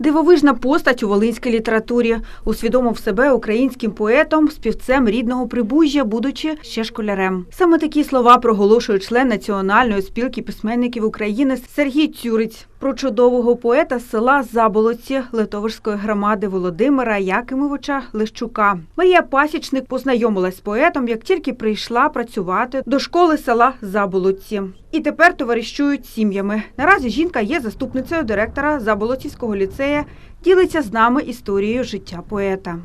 Дивовижна постать у волинській літературі. Усвідомив себе українським поетом, співцем рідного прибужжя, будучи ще школярем. Саме такі слова проголошує член Національної спілки письменників України Сергій Цюриць про чудового поета села Заболоці Литовської громади Володимира Якимовича Лещука. Марія Пасічник познайомилась з поетом, як тільки прийшла працювати до школи села Заболоці. І тепер товаришують сім'ями. Наразі жінка є заступницею директора Заболоцівського ліцея, ділиться з нами історією життя поета.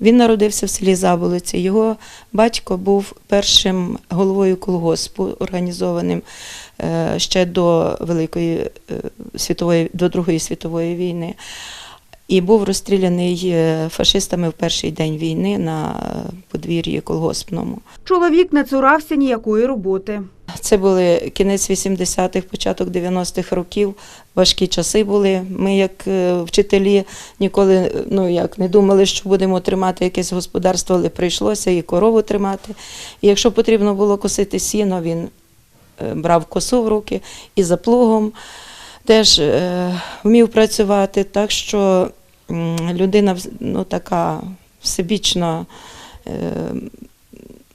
Він народився в селі Заболоці. Його батько був першим головою колгоспу, організованим е, ще до Великої е, світової, до Другої світової війни. І був розстріляний е, фашистами в перший день війни на подвір'ї колгоспному. Чоловік не цурався ніякої роботи. Це були кінець 80-х, початок 90-х років. Важкі часи були. Ми, як е, вчителі, ніколи ну, як, не думали, що будемо тримати якесь господарство, але прийшлося і корову тримати. І якщо потрібно було косити сіно, він е, брав косу в руки і за плугом теж е, вмів працювати. Так що людина ну, така всебічно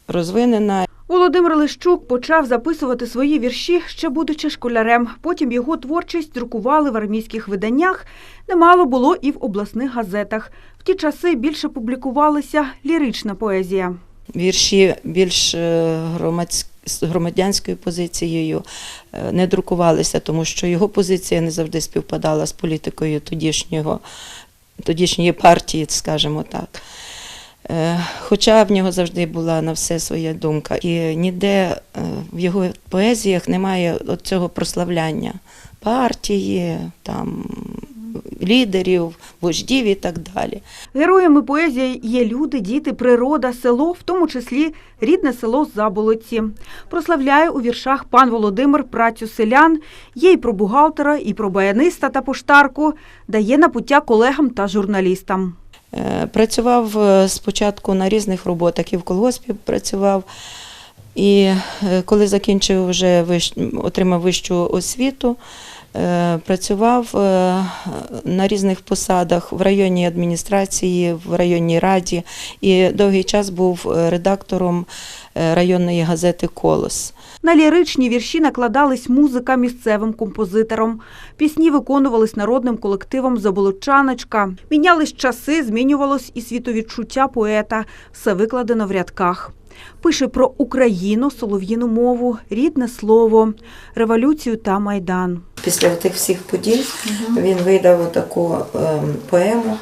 розвинена. Володимир Лищук почав записувати свої вірші ще будучи школярем. Потім його творчість друкували в армійських виданнях. Немало було і в обласних газетах. В ті часи більше публікувалася лірична поезія. вірші більш е, з громадянською позицією е, не друкувалися, тому що його позиція не завжди співпадала з політикою тодішнього, тодішньої партії, скажімо так. Е, Хоча в нього завжди була на все своя думка. І ніде е, в його поезіях немає цього прославляння партії, там, лідерів, вождів і так далі. Героями поезії є люди, діти, природа, село, в тому числі рідне село Заболоці. Прославляє у віршах пан Володимир працю селян, є і про бухгалтера, і про баяниста та поштарку, дає напуття колегам та журналістам. Е, Працював е, спочатку на різних роботах і в колгоспі працював. І е, коли закінчив вже отримав вищу освіту, працював е, на різних посадах в районній адміністрації, в районній раді і довгий час був е, редактором е, районної газети Колос. На ліричні вірші накладались музика місцевим композитором. Пісні виконувались народним колективом Заболочаночка. Мінялись часи, змінювалось і світовідчуття поета. Все викладено в рядках. Пише про Україну, солов'їну мову, рідне слово, революцію та майдан. Після тих всіх подій він видав таку ем, поему.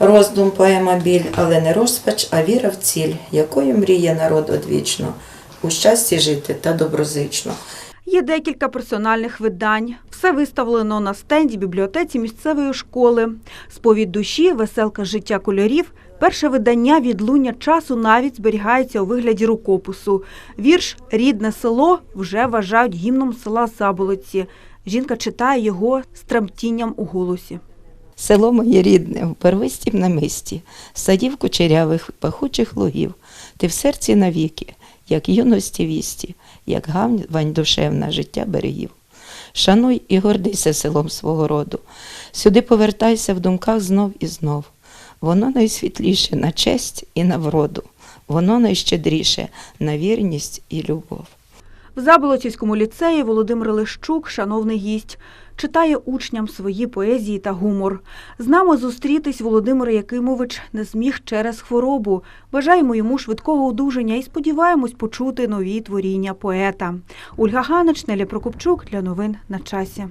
Роздум поема біль, але не розпач, а віра в ціль, якою мріє народ одвічно, у щасті жити та доброзично. Є декілька персональних видань. Все виставлено на стенді бібліотеці місцевої школи. Сповідь душі, веселка життя кольорів. Перше видання відлуння часу навіть зберігається у вигляді рукопису. Вірш Рідне село вже вважають гімном села Заболоці. Жінка читає його з тремтінням у голосі. Село моє рідне, в первистім намисті, садів кучерявих, пахучих лугів, ти в серці навіки, як юності вісті, як гавань душевна життя берегів. Шануй і гордися селом свого роду. Сюди повертайся в думках знов і знов. Воно найсвітліше на честь і на вроду, воно найщедріше на вірність і любов. В Заболоцівському ліцеї Володимир Лещук, шановний гість, читає учням свої поезії та гумор. З нами зустрітись Володимир Якимович не зміг через хворобу. Бажаємо йому швидкого одужання і сподіваємось почути нові творіння поета. Ольга Ганич, Нелі Прокопчук для новин на часі.